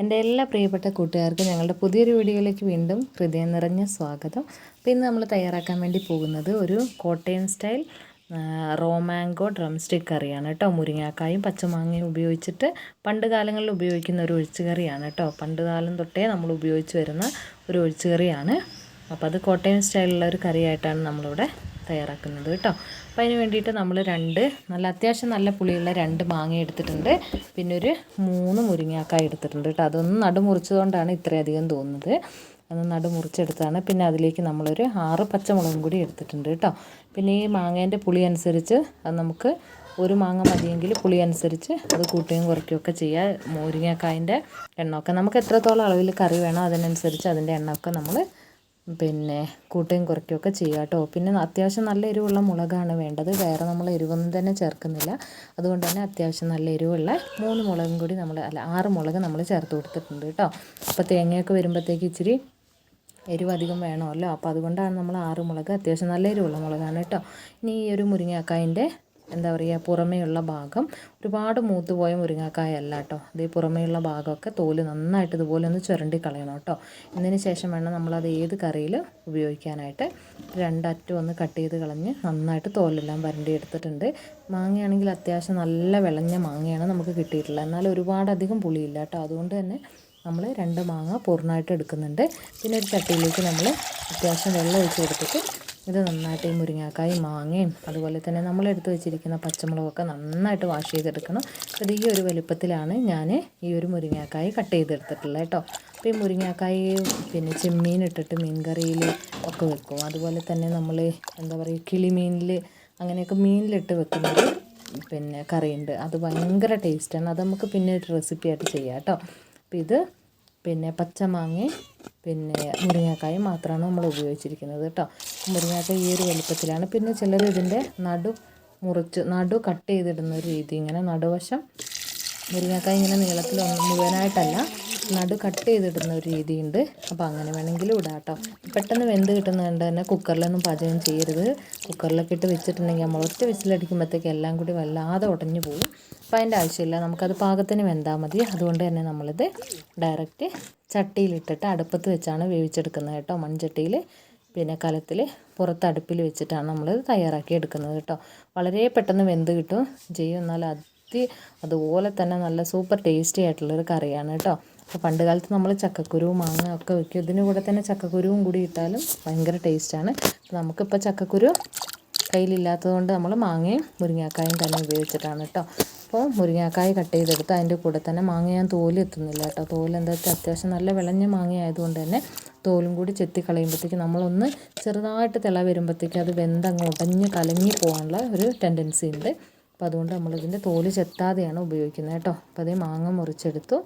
എന്റെ എല്ലാ പ്രിയപ്പെട്ട കൂട്ടുകാർക്കും ഞങ്ങളുടെ പുതിയൊരു വീഡിയോയിലേക്ക് വീണ്ടും ഹൃദയം നിറഞ്ഞ സ്വാഗതം. അപ്പോൾ ഇന്ന് നമ്മൾ തയ്യാറാക്കാൻ വേണ്ടി പോകുന്നത് ഒരു കോട്ടയം സ്റ്റൈൽ റോമാങ്കോ ഡ്രം സ്റ്റിക്ക് കറിയാണ് കേട്ടോ. മുരിങ്ങാക്കായും പച്ചമാങ്ങയും ഉപയോഗിച്ചിട്ട് പണ്ട് കാലങ്ങളിൽ ഉപയോഗിക്കുന്ന ഒരു ഒഴിച്ചുകറിയാണ് കേട്ടോ. പണ്ട് കാലം തൊട്ടേ നമ്മൾ ഉപയോഗിച്ച് വരുന്ന ഒരു ഒഴിച്ചുകറിയാണ് അപ്പോൾ അത് കോട്ടയം സ്റ്റൈലുള്ള ഒരു കറിയായിട്ടാണ് നമ്മളിവിടെ തയ്യാറാക്കുന്നത് കേട്ടോ. അപ്പോൾ അതിന് വേണ്ടിയിട്ട് നമ്മൾ രണ്ട് നല്ല അത്യാവശ്യം നല്ല പുളിയുള്ള രണ്ട് മാങ്ങ എടുത്തിട്ടുണ്ട്. പിന്നെ ഒരു മൂന്ന് മുരിങ്ങാക്കായ എടുത്തിട്ടുണ്ട് കേട്ടോ. അതൊന്ന് നടുമുറിച്ചതുകൊണ്ടാണ് ഇത്രയധികം തോന്നുന്നത്. അത് നടുമുറിച്ചെടുത്താണ് പിന്നെ അതിലേക്ക് നമ്മളൊരു ആറ് പച്ചമുളകും കൂടി എടുത്തിട്ടുണ്ട് കേട്ടോ. പിന്നെ ഈ മാങ്ങേന്റെ പുളി അനുസരിച്ച് അത് നമുക്ക് ഒരു മാങ്ങ മതിയെങ്കിൽ പുളി അനുസരിച്ച് അത് കൂട്ടുകയും കുറയ്ക്കുകയൊക്കെ ചെയ്യുക മുരിങ്ങക്കായന്റെ എണ്ണമൊക്കെ നമുക്ക് എത്രത്തോളം അളവിൽ കറി വേണോ അതിനനുസരിച്ച് അതിന്റെ എണ്ണമൊക്കെ നമ്മൾ പിന്നെ കൂട്ടുകയും കുറയ്ക്കുകയൊക്കെ ചെയ്യുക കേട്ടോ. പിന്നെ അത്യാവശ്യം നല്ല എരിവുള്ള മുളകാണ് വേണ്ടത്. വേറെ നമ്മൾ എരിവൊന്നും തന്നെ ചേർക്കുന്നില്ല. അതുകൊണ്ട് തന്നെ അത്യാവശ്യം നല്ല എരിവുള്ള മൂന്ന് മുളകും കൂടി നമ്മൾ അല്ല ആറ് മുളക് നമ്മൾ ചേർത്ത് കൊടുത്തിട്ടുണ്ട് കേട്ടോ. അപ്പോൾ തേങ്ങയൊക്കെ വരുമ്പോഴത്തേക്ക് ഇച്ചിരി എരിവ് അധികം വേണമല്ലോ. അപ്പോൾ അതുകൊണ്ടാണ് നമ്മൾ ആറ് മുളക് അത്യാവശ്യം നല്ല എരിവുള്ള മുളകാണ് കേട്ടോ. ഇനി ഈ ഒരു മുരിങ്ങാക്കായന്റെ എന്താ പറയുക പുറമേയുള്ള ഭാഗം ഒരുപാട് മൂത്ത് പോയ മുരിങ്ങാക്കായ അല്ല കേട്ടോ അതേ പുറമേയുള്ള ഭാഗമൊക്കെ തോൽ നന്നായിട്ട് ഇതുപോലെ ഒന്ന് ചുരണ്ടി കളയണം കേട്ടോ. ഇതിന് ശേഷം വേണം നമ്മളത് ഏത് കറിയിൽ ഉപയോഗിക്കാനായിട്ട്. രണ്ടറ്റം ഒന്ന് കട്ട് ചെയ്ത് കളഞ്ഞ് നന്നായിട്ട് തോലെല്ലാം വരണ്ടി എടുത്തിട്ടുണ്ട്. മാങ്ങയാണെങ്കിൽ അത്യാവശ്യം നല്ല വിളഞ്ഞ മാങ്ങയാണ് നമുക്ക് കിട്ടിയിട്ടുള്ളത്. എന്നാൽ ഒരുപാടധികം പുളിയില്ല കേട്ടോ. അതുകൊണ്ട് തന്നെ നമ്മൾ രണ്ട് മാങ്ങ പൂർണമായിട്ട് എടുക്കുന്നുണ്ട്. പിന്നെ ഒരു ചട്ടിയിലേക്ക് നമ്മൾ അത്യാവശ്യം വെള്ളം ഒഴിച്ച് കൊടുത്തിട്ട് ഇത് നന്നായിട്ട് ഈ മുരിങ്ങാക്കായും മാങ്ങയും അതുപോലെ തന്നെ നമ്മൾ എടുത്ത് വെച്ചിരിക്കുന്ന പച്ചമുളകൊക്കെ നന്നായിട്ട് വാഷ് ചെയ്തെടുക്കണം. അത് ഈ ഒരു വലുപ്പത്തിലാണ് ഞാൻ ഈ ഒരു മുരിങ്ങാക്കായി കട്ട് ചെയ്തെടുത്തിട്ടുള്ളത് കേട്ടോ. അപ്പോൾ ഈ മുരിങ്ങാക്കായി പിന്നെ ചെമ്മീൻ ഇട്ടിട്ട് മീൻകറിയിൽ ഒക്കെ വെക്കും. അതുപോലെ തന്നെ നമ്മൾ എന്താ പറയുക കിളിമീനിൽ അങ്ങനെയൊക്കെ മീനിലിട്ട് വെക്കുന്നത് പിന്നെ കറിയുണ്ട്. അത് ഭയങ്കര ടേസ്റ്റാണ് അത് നമുക്ക് പിന്നെ ഒരു റെസിപ്പി ആയിട്ട് ചെയ്യാം കേട്ടോ. അപ്പോൾ ഇത് പിന്നെ പച്ചമാങ്ങയും പിന്നെ മുരിങ്ങക്കായ മാത്രമാണ് നമ്മൾ ഉപയോഗിച്ചിരിക്കുന്നത് കേട്ടോ മുരിങ്ങക്കായ ഈ ഒരു വലുപ്പത്തിലാണ്. പിന്നെ ചിലർ ഇതിന്റെ നടു മുറിച്ച് നടു കട്ട് ചെയ്തിടുന്ന ഒരു രീതി ഇങ്ങനെ നടുവശം മുരിങ്ങാക്കായ ഇങ്ങനെ നീളത്തിൽ മുഴുവനായിട്ടല്ല നടു കട്ട് ചെയ്തിടുന്ന ഒരു രീതിയുണ്ട്. അപ്പോൾ അങ്ങനെ വേണമെങ്കിലും ഇടാം കേട്ടോ. പെട്ടെന്ന് വെന്ത് കിട്ടുന്നതുകൊണ്ട് തന്നെ കുക്കറിലൊന്നും പാചകം ചെയ്യരുത്. കുക്കറിലൊക്കെ ഇട്ട് വെച്ചിട്ടുണ്ടെങ്കിൽ നമ്മൾ ഒറ്റ വിസിലടിക്കുമ്പോഴത്തേക്ക് എല്ലാം കൂടി വല്ലാതെ ഉടഞ്ഞു പോകും. അപ്പോൾ അതിന്റെ ആവശ്യമില്ല. നമുക്കത് പാകത്തിന് വെന്താൽ മതി. അതുകൊണ്ട് തന്നെ നമ്മളിത് ഡയറക്റ്റ് ചട്ടിയിലിട്ടിട്ട് അടുപ്പത്ത് വെച്ചാണ് വേവിച്ചെടുക്കുന്നത് കേട്ടോ. മൺചട്ടിയിൽ പിന്നെ കലത്തിൽ പുറത്ത് അടുപ്പിൽ വെച്ചിട്ടാണ് നമ്മളിത് തയ്യാറാക്കി എടുക്കുന്നത് കേട്ടോ. വളരെ പെട്ടെന്ന് വെന്ത് കിട്ടും. ചെയ്യും എന്നാൽ അതി അതുപോലെ തന്നെ നല്ല സൂപ്പർ ടേസ്റ്റി ആയിട്ടുള്ളൊരു കറിയാണ് കേട്ടോ. അപ്പോൾ പണ്ട് കാലത്ത് നമ്മൾ ചക്കക്കുരുവും മാങ്ങ ഒക്കെ വെക്കും. ഇതിന് കൂടെ തന്നെ ചക്കക്കുരുവും കൂടി ഇട്ടാലും ഭയങ്കര ടേസ്റ്റാണ് നമുക്കിപ്പോൾ ചക്കക്കുരു കയ്യിലില്ലാത്തത് കൊണ്ട് നമ്മൾ മാങ്ങയും മുരിങ്ങാക്കായും തന്നെ ഉപയോഗിച്ചിട്ടാണ് കേട്ടോ. അപ്പോൾ മുരിങ്ങാക്കായ കട്ട് ചെയ്തെടുത്ത് അതിന്റെ കൂടെ തന്നെ മാങ്ങ ഞാൻ തോൽ എത്തുന്നില്ല കേട്ടോ. തോൽ എന്താ വെച്ചാൽ അത്യാവശ്യം നല്ല വിളഞ്ഞ മാങ്ങ ആയതുകൊണ്ട് തന്നെ തോലും കൂടി ചെത്തി കളയുമ്പോഴത്തേക്ക് നമ്മളൊന്ന് ചെറുതായിട്ട് തിള വരുമ്പോഴത്തേക്ക് അത് വെന്തങ്ങ് ഉടഞ്ഞ് കലങ്ങി പോകാനുള്ള ഒരു ടെൻഡൻസി ഉണ്ട്. അപ്പോൾ അതുകൊണ്ട് നമ്മളിതിന്റെ തോൽ ചെത്താതെയാണ് ഉപയോഗിക്കുന്നത് കേട്ടോ. അപ്പോൾ അതേ മാങ്ങ മുറിച്ചെടുത്തു.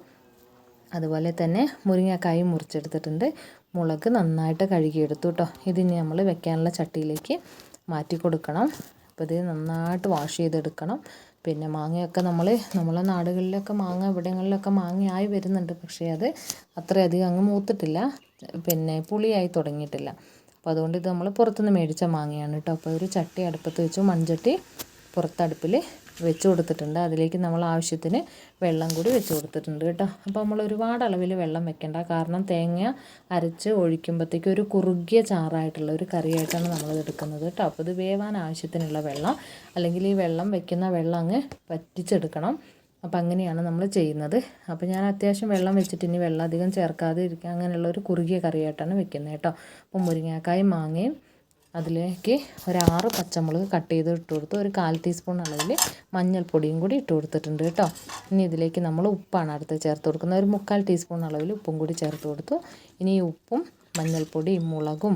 അതുപോലെ തന്നെ മുരിങ്ങക്കായും മുറിച്ചെടുത്തിട്ടുണ്ട്. മുളക് നന്നായിട്ട് കഴുകിയെടുത്തു കേട്ടോ. ഇതിനി നമ്മൾ വെക്കാനുള്ള ചട്ടിയിലേക്ക് മാറ്റി കൊടുക്കണം. അപ്പോൾ ഇത് നന്നായിട്ട് വാഷ് ചെയ്തെടുക്കണം. പിന്നെ മാങ്ങയൊക്കെ നമ്മൾ നമ്മളെ നാടുകളിലൊക്കെ മാങ്ങ ഇവിടങ്ങളിലൊക്കെ മാങ്ങയായി വരുന്നുണ്ട്. പക്ഷേ അത് അത്രയധികം അങ്ങ് മൂത്തിട്ടില്ല. പിന്നെ പുളിയായി തുടങ്ങിയിട്ടില്ല. അപ്പോൾ അതുകൊണ്ട് ഇത് നമ്മൾ പുറത്തുനിന്ന് മേടിച്ച മാങ്ങയാണ് കേട്ടോ. അപ്പോൾ ഒരു ചട്ടി അടുപ്പത്ത് വെച്ചു. മൺചട്ടി പുറത്തടുപ്പിൽ വെച്ച് കൊടുത്തിട്ടുണ്ട്. അതിലേക്ക് നമ്മൾ ആവശ്യത്തിന് വെള്ളം കൂടി വെച്ച് കൊടുത്തിട്ടുണ്ട് കേട്ടോ. അപ്പോൾ നമ്മൾ ഒരുപാട് അളവിൽ വെള്ളം വെക്കേണ്ട. കാരണം തേങ്ങ അരച്ച് ഒഴിക്കുമ്പോഴത്തേക്ക് ഒരു കുറുകിയ ചാറായിട്ടുള്ള ഒരു കറിയായിട്ടാണ് നമ്മളിത് എടുക്കുന്നത് കേട്ടോ. അപ്പോൾ ഇത് വേവാൻ ആവശ്യത്തിനുള്ള വെള്ളം അല്ലെങ്കിൽ ഈ വെള്ളം വെക്കുന്ന വെള്ളം അങ്ങ് വറ്റിച്ചെടുക്കണം. അപ്പോൾ അങ്ങനെയാണ് നമ്മൾ ചെയ്യുന്നത്. അപ്പോൾ ഞാൻ അത്യാവശ്യം വെള്ളം വെച്ചിട്ട് ഇനി വെള്ളം അധികം ചേർക്കാതെ ഇരിക്കുക അങ്ങനെയുള്ള ഒരു കുറുകിയ കറിയായിട്ടാണ് വെക്കുന്നത് കേട്ടോ. അപ്പോൾ മുരിങ്ങാക്കായും മാങ്ങയും അതിലേക്ക് ഒരാറ് പച്ചമുളക് കട്ട് ചെയ്ത് ഇട്ട് കൊടുത്ത്. ഒരു കാൽ ടീസ്പൂൺ അളവിൽ മഞ്ഞൾപ്പൊടിയും കൂടി ഇട്ട് കൊടുത്തിട്ടുണ്ട് കേട്ടോ. ഇനി ഇതിലേക്ക് നമ്മൾ ഉപ്പാണ് അടുത്ത് ചേർത്ത് കൊടുക്കുന്നത്. ഒരു മുക്കാൽ ടീസ്പൂൺ അളവിൽ ഉപ്പും കൂടി ചേർത്ത് കൊടുത്തു. ഇനി ഈ ഉപ്പും മഞ്ഞൾപ്പൊടിയും മുളകും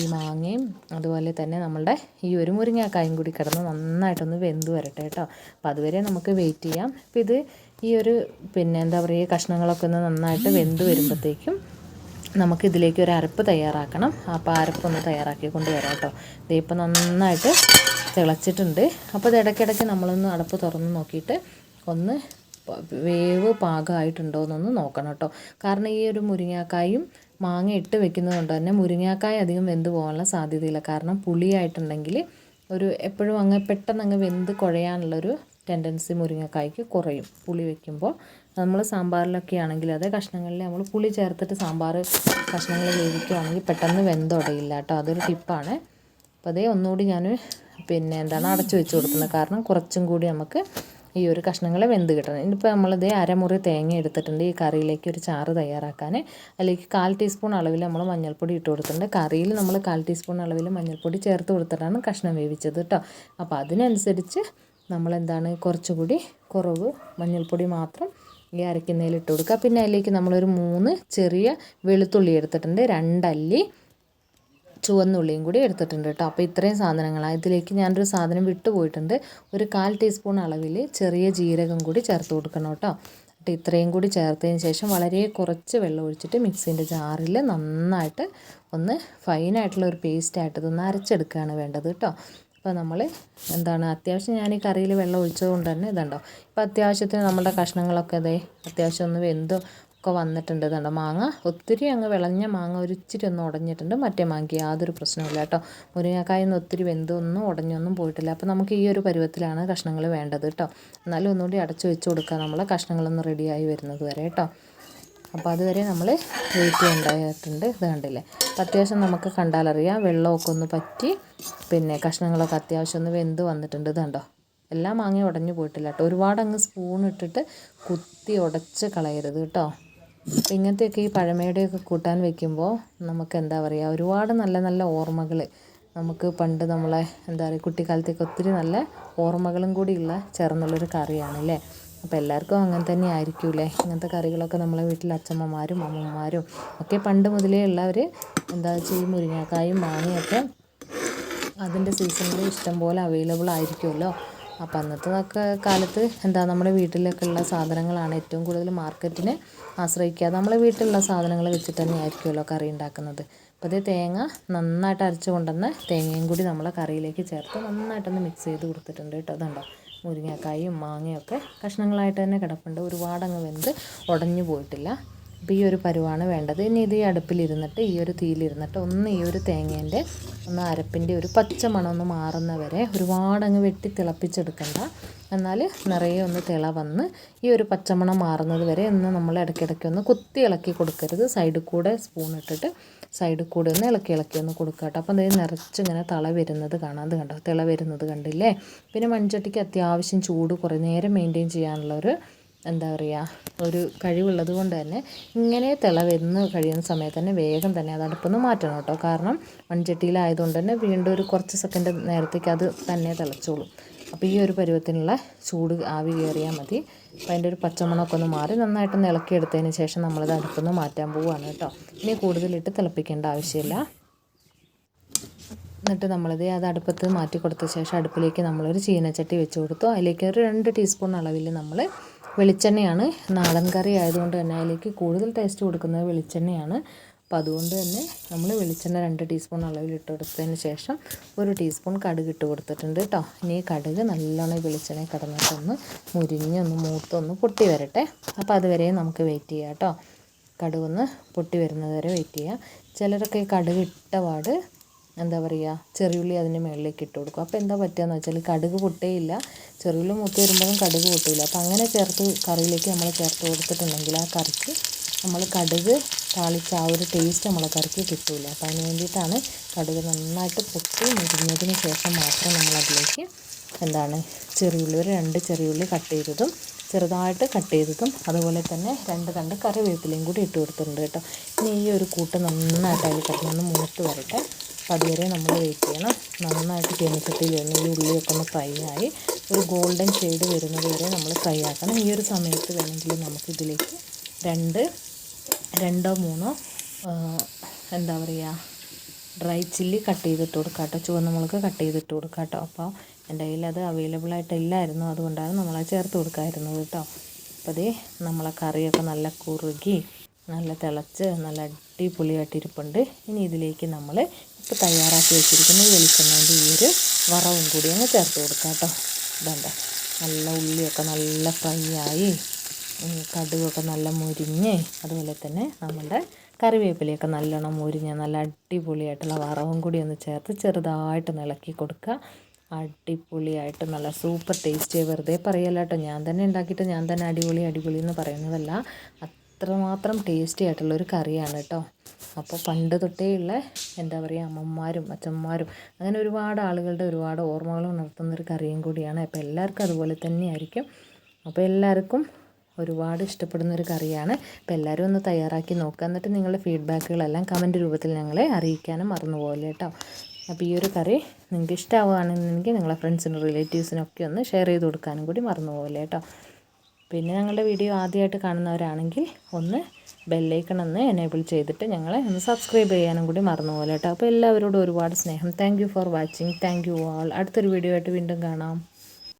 ഈ മാങ്ങയും അതുപോലെ തന്നെ നമ്മളുടെ ഈ ഒരു മുരിങ്ങാക്കായും കൂടി കിടന്ന് നന്നായിട്ടൊന്ന് വെന്ത് വരട്ടെ കേട്ടോ. അപ്പോൾ അതുവരെ നമുക്ക് വെയിറ്റ് ചെയ്യാം. അപ്പോൾ ഇത് ഈ ഒരു പിന്നെ എന്താ പറയുക കഷ്ണങ്ങളൊക്കെ ഒന്ന് നന്നായിട്ട് വെന്ത് വരുമ്പോഴത്തേക്കും നമുക്ക് ഇതിലേക്ക് ഒരു അരപ്പ് തയ്യാറാക്കണം. അപ്പോൾ അരപ്പൊന്ന് തയ്യാറാക്കി കൊണ്ടുവരാം കേട്ടോ. ഇതിപ്പോൾ നന്നായിട്ട് തിളച്ചിട്ടുണ്ട്. അപ്പോൾ ഇത് ഇടയ്ക്കിടയ്ക്ക് നമ്മളൊന്ന് അടപ്പ് തുറന്ന് നോക്കിയിട്ട് ഒന്ന് വേവ് പാകമായിട്ടുണ്ടോ എന്നൊന്ന് നോക്കണം കേട്ടോ. കാരണം ഈ ഒരു മുരിങ്ങാക്കായും മാങ്ങ ഇട്ട് വെക്കുന്നത് കൊണ്ട് തന്നെ മുരിങ്ങാക്കായ അധികം വെന്ത് പോകാനുള്ള സാധ്യതയില്ല. കാരണം പുളിയായിട്ടുണ്ടെങ്കിൽ ഒരു എപ്പോഴും അങ്ങ് പെട്ടെന്ന് അങ്ങ് വെന്ത് കുഴയാനുള്ളൊരു ടെൻഡൻസി മുരിങ്ങക്കായ്ക്ക് കുറയും. പുളി വെക്കുമ്പോൾ നമ്മൾ സാമ്പാറിലൊക്കെ ആണെങ്കിൽ അതേ കഷ്ണങ്ങളിൽ നമ്മൾ പുളി ചേർത്തിട്ട് സാമ്പാർ കഷ്ണങ്ങൾ വേവിക്കുകയാണെങ്കിൽ പെട്ടെന്ന് വെന്തുടയില്ല കേട്ടോ. അതൊരു ടിപ്പാണ്. അപ്പോൾ അതേ ഒന്നുകൂടി ഞാൻ പിന്നെ എന്താണ് അടച്ചു വെച്ച് കൊടുക്കുന്നത്. കാരണം കുറച്ചും കൂടി നമുക്ക് ഈ ഒരു കഷ്ണങ്ങൾ വെന്ത് കിട്ടണം. ഇനിയിപ്പോൾ നമ്മളിതേ അരമുറി തേങ്ങ എടുത്തിട്ടുണ്ട് ഈ കറിയിലേക്ക് ഒരു ചാറ് തയ്യാറാക്കാൻ അതിലേക്ക് കാൽ ടീസ്പൂൺ അളവിൽ നമ്മൾ മഞ്ഞൾപ്പൊടി ഇട്ട് കൊടുത്തിട്ടുണ്ട്. കറിയിൽ നമ്മൾ കാൽ ടീസ്പൂൺ അളവിൽ മഞ്ഞൾപ്പൊടി ചേർത്ത് കൊടുത്തിട്ടാണ് കഷ്ണം വേവിച്ചത് കേട്ടോ. അപ്പോൾ അതിനനുസരിച്ച് നമ്മളെന്താണ് കുറച്ചുകൂടി കുറവ് മഞ്ഞൾപ്പൊടി മാത്രം ഈ അരയ്ക്കുന്നതിൽ ഇട്ട് കൊടുക്കുക. പിന്നെ അതിലേക്ക് നമ്മളൊരു മൂന്ന് ചെറിയ വെളുത്തുള്ളി എടുത്തിട്ടുണ്ട്. രണ്ടല്ലി ചുവന്നുള്ളിയും കൂടി എടുത്തിട്ടുണ്ട് കേട്ടോ. അപ്പോൾ ഇത്രയും സാധനങ്ങളാണ് ഇതിലേക്ക് ഞാനൊരു സാധനം വിട്ടുപോയിട്ടുണ്ട് ഒരു കാൽ ടീസ്പൂൺ അളവിൽ ചെറിയ ജീരകം കൂടി ചേർത്ത് കൊടുക്കണം കേട്ടോ. എന്നിട്ട് ഇത്രയും കൂടി ചേർത്തതിന് ശേഷം വളരെ കുറച്ച് വെള്ളം ഒഴിച്ചിട്ട് മിക്സിന്റെ ജാറിൽ നന്നായിട്ട് ഒന്ന് ഫൈനായിട്ടുള്ള ഒരു പേസ്റ്റായിട്ട് ഇതൊന്ന് അരച്ചെടുക്കുകയാണ് വേണ്ടത് കേട്ടോ. അപ്പോൾ നമ്മൾ എന്താണ് അത്യാവശ്യം ഞാൻ ഈ കറിയിൽ വെള്ളം ഒഴിച്ചത് കൊണ്ട് തന്നെ ഇതുണ്ടോ? ഇപ്പോൾ അത്യാവശ്യത്തിന് നമ്മുടെ കഷ്ണങ്ങളൊക്കെ അതെ അത്യാവശ്യം ഒന്ന് വെന്തോ ഒക്കെ വന്നിട്ടുണ്ട് ഇതുണ്ടോ? മാങ്ങ ഒത്തിരി അങ്ങ് വിളഞ്ഞ മാങ്ങ ഒരു ഇച്ചിരി ഒന്ന് ഉടഞ്ഞിട്ടുണ്ട്. മറ്റേ മാങ്ങയ്ക്ക് യാതൊരു പ്രശ്നമില്ല കേട്ടോ. മുരിങ്ങക്കായ ഒന്നും ഒത്തിരി വെന്തൊന്നും ഉടഞ്ഞൊന്നും പോയിട്ടില്ല. അപ്പോൾ നമുക്ക് ഈ ഒരു പരുവത്തിലാണ് കഷ്ണങ്ങൾ വേണ്ടത് കേട്ടോ. എന്നാലും ഒന്നുകൂടി അടച്ചു വെച്ച് കൊടുക്കുക നമ്മൾ കഷ്ണങ്ങളൊന്ന് റെഡിയായി വരുന്നത് വരെ കേട്ടോ. അപ്പോൾ അതുവരെ നമ്മൾ വെയിറ്റ് ചെയ്യേണ്ടതായിട്ടുണ്ട് ഇത് കണ്ടില്ലേ? അപ്പോൾ അത്യാവശ്യം നമുക്ക് കണ്ടാലറിയാം വെള്ളമൊക്കെ ഒന്ന് പറ്റി. പിന്നെ കഷ്ണങ്ങളൊക്കെ അത്യാവശ്യം ഒന്ന് വെന്ത് വന്നിട്ടുണ്ട്. ഇത് കണ്ടോ? എല്ലാം മാങ്ങി ഉടഞ്ഞു പോയിട്ടില്ല കേട്ടോ. ഒരുപാട് അങ്ങ് സ്പൂൺ ഇട്ടിട്ട് കുത്തി ഉടച്ച് കളയരുത് കേട്ടോ. ഇങ്ങനത്തെയൊക്കെ ഈ പഴമയുടെയൊക്കെ കൂട്ടാൻ വെക്കുമ്പോൾ നമുക്ക് എന്താ പറയുക ഒരുപാട് നല്ല നല്ല ഓർമ്മകൾ നമുക്ക് പണ്ട് നമ്മളെ എന്താ പറയുക കുട്ടിക്കാലത്തേക്ക് ഒത്തിരി നല്ല ഓർമ്മകളും കൂടിയുള്ള ചേർന്നുള്ളൊരു കറിയാണ് അല്ലേ അപ്പോൾ എല്ലാവർക്കും അങ്ങനെ തന്നെ ആയിരിക്കൂലേ? ഇങ്ങനത്തെ കറികളൊക്കെ നമ്മളെ വീട്ടിൽ അച്ഛമ്മമാരും അമ്മമാരും ഒക്കെ പണ്ട് മുതലേ ഉള്ളവർ എന്താ ചെയ്യും ഈ മുരിങ്ങക്കായും മാങ്ങയൊക്കെ അതിന്റെ സീസണിൽ ഇഷ്ടം പോലെ അവൈലബിൾ ആയിരിക്കുമല്ലോ അപ്പം അന്നത്തെ കാലത്ത് എന്താ നമ്മുടെ വീട്ടിലൊക്കെ ഉള്ള സാധനങ്ങളാണ് ഏറ്റവും കൂടുതൽ മാർക്കറ്റിനെ ആശ്രയിക്കാതെ നമ്മളെ വീട്ടിലുള്ള സാധനങ്ങൾ വെച്ചിട്ട് തന്നെ ആയിരിക്കുമല്ലോ കറി ഉണ്ടാക്കുന്നത്. അപ്പോൾ അതേ തേങ്ങ നന്നായിട്ട് അരച്ച് കൊണ്ടുവന്ന് തേങ്ങയും കൂടി നമ്മളെ കറിയിലേക്ക് ചേർത്ത് നന്നായിട്ടൊന്ന് മിക്സ് ചെയ്ത് കൊടുത്തിട്ടുണ്ട് കേട്ടോ. അതുണ്ടോ മുരിങ്ങക്കായും മാങ്ങയൊക്കെ കഷ്ണങ്ങളായിട്ട് തന്നെ കിടപ്പുണ്ട്. ഒരുപാടങ്ങ് വെന്ത് ഉടഞ്ഞു പോയിട്ടില്ല. അപ്പോൾ ഈ ഒരു പരുവാണ് വേണ്ടത്. ഇനി ഇത് ഈ അടുപ്പിലിരുന്നിട്ട് ഈ ഒരു തീയിലിരുന്നിട്ട് ഒന്ന് ഈ ഒരു തേങ്ങേന്റെ ഒന്ന് അരപ്പിന്റെ ഒരു പച്ച മണം ഒന്ന് മാറുന്ന വരെ ഒരുപാടങ്ങ് വെട്ടി തിളപ്പിച്ചെടുക്കണ്ട. എന്നാൽ നിറയെ ഒന്ന് തിള വന്ന് ഈ ഒരു പച്ചമണം മാറുന്നത് വരെ ഒന്ന് നമ്മൾ ഇടയ്ക്കിടയ്ക്ക് ഒന്ന് കുത്തി ഇളക്കി കൊടുക്കരുത്. സൈഡിൽ കൂടെ സ്പൂൺ ഇട്ടിട്ട് സൈഡിൽ കൂടെ ഒന്ന് ഇളക്കി ഇളക്കി ഒന്ന് കൊടുക്കുക കേട്ടോ. അപ്പം നിറച്ച് ഇങ്ങനെ തള വരുന്നത് കാണാം. അത് കണ്ടോ? തിള വരുന്നത് കണ്ടില്ലേ? പിന്നെ മൺചട്ടിക്ക് അത്യാവശ്യം ചൂട് കുറേ നേരം മെയിന്റെയിൻ ചെയ്യാനുള്ള ഒരു എന്താ പറയുക ഒരു കഴിവുള്ളത് കൊണ്ട് തന്നെ ഇങ്ങനെ തിള വരുന്ന കഴിയുന്ന സമയത്ത് തന്നെ വേഗം തന്നെ അത് അടുപ്പൊന്ന് മാറ്റണം കേട്ടോ. കാരണം മൺചട്ടിയിലായതുകൊണ്ട് തന്നെ വീണ്ടും ഒരു കുറച്ച് സെക്കൻഡ് നേരത്തേക്ക് അത് തന്നെ തിളച്ചോളും. അപ്പോൾ ഈ ഒരു പരുവത്തിനുള്ള ചൂട് ആവി കയറിയാൽ മതി. അപ്പോൾ അതിന്റെ ഒരു പച്ചമണമൊക്കെ ഒന്ന് മാറി നന്നായിട്ട് ഇളക്കിയെടുത്തതിന് ശേഷം നമ്മളത് അടുപ്പൊന്ന് മാറ്റാൻ പോവുകയാണ് കേട്ടോ. ഇനി കൂടുതലിട്ട് തിളപ്പിക്കേണ്ട ആവശ്യമില്ല. എന്നിട്ട് നമ്മളത് അത് അടുപ്പത്ത് മാറ്റി കൊടുത്ത ശേഷം അടുപ്പിലേക്ക് നമ്മളൊരു ചീനച്ചട്ടി വെച്ച് കൊടുത്തു. അതിലേക്ക് ഒരു രണ്ട് ടീസ്പൂൺ അളവിൽ നമ്മൾ വെളിച്ചെണ്ണയാണ്. നാടൻ കറി ആയതുകൊണ്ട് തന്നെ അതിലേക്ക് കൂടുതൽ ടേസ്റ്റ് കൊടുക്കുന്നത് വെളിച്ചെണ്ണയാണ്. അപ്പോൾ അതുകൊണ്ട് തന്നെ നമ്മൾ വെളിച്ചെണ്ണ രണ്ട് ടീസ്പൂൺ അളവിൽ ഇട്ട് കൊടുത്തതിന് ശേഷം ഒരു ടീസ്പൂൺ കടുക് ഇട്ട് കൊടുത്തിട്ടുണ്ട് കേട്ടോ ഇനി കടുക് നല്ലോണം വെളിച്ചെണ്ണ കിടന്നിട്ടൊന്ന് മുരിഞ്ഞൊന്ന് മൂത്തൊന്ന് പൊട്ടി വരട്ടെ. അപ്പോൾ അതുവരെ നമുക്ക് വെയിറ്റ് ചെയ്യാം കേട്ടോ കടുകൊന്ന് പൊട്ടി വരുന്നത് വരെ വെയിറ്റ് ചെയ്യാം. ചിലരൊക്കെ ഈ കടുക് ഇട്ട പാട് എന്താ പറയുക ചെറിയുള്ളി അതിന്റെ മുകളിലേക്ക് ഇട്ട് കൊടുക്കും. അപ്പോൾ എന്താ പറ്റുകയെന്ന് വെച്ചാൽ കടുക് പൊട്ടേയില്ല. ചെറിയുള്ളി മൂത്ത് വരുമ്പോഴും കടുക് പൊട്ടില്ല അപ്പോൾ അങ്ങനെ ചേർത്ത് കറിയിലേക്ക് നമ്മൾ ചേർത്ത് കൊടുത്തിട്ടുണ്ടെങ്കിൽ ആ കറിക്ക് നമ്മൾ കടുക് താളിച്ച ആ ഒരു ടേസ്റ്റ് നമ്മളെ കറിക്ക് കിട്ടില്ല അപ്പോൾ അതിന് വേണ്ടിയിട്ടാണ് കടുക് നന്നായിട്ട് പൊട്ടി മുരിഞ്ഞതിന് ശേഷം മാത്രം നമ്മളതിലേക്ക് എന്താണ് ചെറിയുള്ളി ഒരു രണ്ട് ചെറിയുള്ളി കട്ട് ചെയ്തതും ചെറുതായിട്ട് കട്ട് ചെയ്തതും അതുപോലെ തന്നെ രണ്ട് രണ്ട് കറിവേപ്പിലയും കൂടി ഇട്ട് കൊടുത്തിട്ടുണ്ട് കേട്ടോ. ഇനി ഈ ഒരു കൂട്ട് നന്നായിട്ട് അതിൽ കിടന്നൊന്ന് മൂത്ത് വരട്ടെ. അപ്പോൾ അതുവരെ നമ്മൾ വെയിറ്റ് ചെയ്യണം. നന്നായിട്ട് ചീനച്ചട്ടിയിൽ വരുന്ന ഈ ഉള്ളിയൊക്കെ ഒന്ന് ഫ്രൈ ആയി. ഒരു ഗോൾഡൻ ഷെയ്ഡ് വരുന്നത് വരെ നമ്മൾ ഫ്രൈ ആക്കണം. ഈ ഒരു സമയത്ത് വേണമെങ്കിൽ നമുക്കിതിലേക്ക് രണ്ട് രണ്ടോ മൂന്നോ എന്താ പറയുക ഡ്രൈ ചില്ലി കട്ട് ചെയ്തിട്ട് കൊടുക്കാം കേട്ടോ ചുവന്ന മുളക് കട്ട് ചെയ്തിട്ട് കൊടുക്കാം കേട്ടോ അപ്പോൾ എന്റെ കയ്യിൽ അത് അവൈലബിൾ ആയിട്ടില്ലായിരുന്നു. അതുകൊണ്ടാണ് നമ്മളത് ചേർത്ത് കൊടുക്കാമായിരുന്നത് കേട്ടോ. അപ്പോൾ അതേ നമ്മളെ കറിയൊക്കെ നല്ല കുറുകി നല്ല തിളച്ച് നല്ല അടിപൊളിയായിട്ട് ഇരിപ്പുണ്ട്. ഇനി ഇതിലേക്ക് നമ്മൾ ഇപ്പോൾ തയ്യാറാക്കി വെച്ചിരിക്കുന്ന വെളിച്ചെണ്ണേന്റെ ഈ ഒരു വറവും കൂടി അങ്ങ് ചേർത്ത് കൊടുക്കാം കേട്ടോ ഇതണ്ട നല്ല ഉള്ളിയൊക്കെ നല്ല ഫ്രൈ ആയി കടുകൊക്കെ നല്ല മുരിഞ്ഞ് അതുപോലെ തന്നെ നമ്മുടെ കറിവേപ്പിലയൊക്കെ നല്ലോണം മുരിഞ്ഞ് നല്ല അടിപൊളിയായിട്ടുള്ള വറവും കൂടി ഒന്ന് ചേർത്ത് ചെറുതായിട്ട് ഇളക്കി കൊടുക്കുക. അടിപൊളിയായിട്ട് നല്ല സൂപ്പർ ടേസ്റ്റി വെറുതെ പറയല്ല കേട്ടോ. ഞാൻ തന്നെ ഉണ്ടാക്കിയിട്ട് ഞാൻ തന്നെ അടിപൊളി അടിപൊളി എന്ന് പറയുന്നതല്ല. അത്രമാത്രം ടേസ്റ്റി ആയിട്ടുള്ളൊരു കറിയാണ് കേട്ടോ. അപ്പോൾ പണ്ട് തൊട്ടേ ഉള്ള എന്താ പറയുക അമ്മമാരും അച്ഛന്മാരും അങ്ങനെ ഒരുപാട് ആളുകളുടെ ഒരുപാട് ഓർമ്മകൾ ഉണർത്തുന്നൊരു കറിയും കൂടിയാണ്. അപ്പോൾ എല്ലാവർക്കും അതുപോലെ തന്നെയായിരിക്കും അപ്പോൾ എല്ലാവർക്കും ഒരുപാട് ഇഷ്ടപ്പെടുന്ന ഒരു കറിയാണ്. അപ്പോൾ എല്ലാവരും ഒന്ന് തയ്യാറാക്കി നോക്കുക എന്നിട്ട് നിങ്ങളുടെ ഫീഡ്ബാക്കുകളെല്ലാം കമന്റ് രൂപത്തിൽ ഞങ്ങളെ അറിയിക്കാനും മറന്നുപോലെ കേട്ടോ അപ്പോൾ ഈ ഒരു കറി നിങ്ങൾക്ക് ഇഷ്ടമാവുകയാണെന്നുണ്ടെങ്കിൽ നിങ്ങളെ ഫ്രണ്ട്സിനും റിലേറ്റീവ്സിനൊക്കെ ഒന്ന് ഷെയർ ചെയ്ത് കൊടുക്കാനും കൂടി മറന്നുപോലെ കേട്ടോ പിന്നെ ഞങ്ങളുടെ വീഡിയോ ആദ്യമായിട്ട് കാണുന്നവരാണെങ്കിൽ ഒന്ന് ബെല്ലൈക്കൺ ഒന്ന് എനേബിൾ ചെയ്തിട്ട് ഞങ്ങളെ ഒന്ന് സബ്സ്ക്രൈബ് ചെയ്യാനും കൂടി മറന്നുപോലെ കേട്ടോ അപ്പോൾ എല്ലാവരോടും ഒരുപാട് സ്നേഹം. Thank for watching thank all അടുത്തൊരു വീഡിയോ ആയിട്ട് വീണ്ടും കാണാം.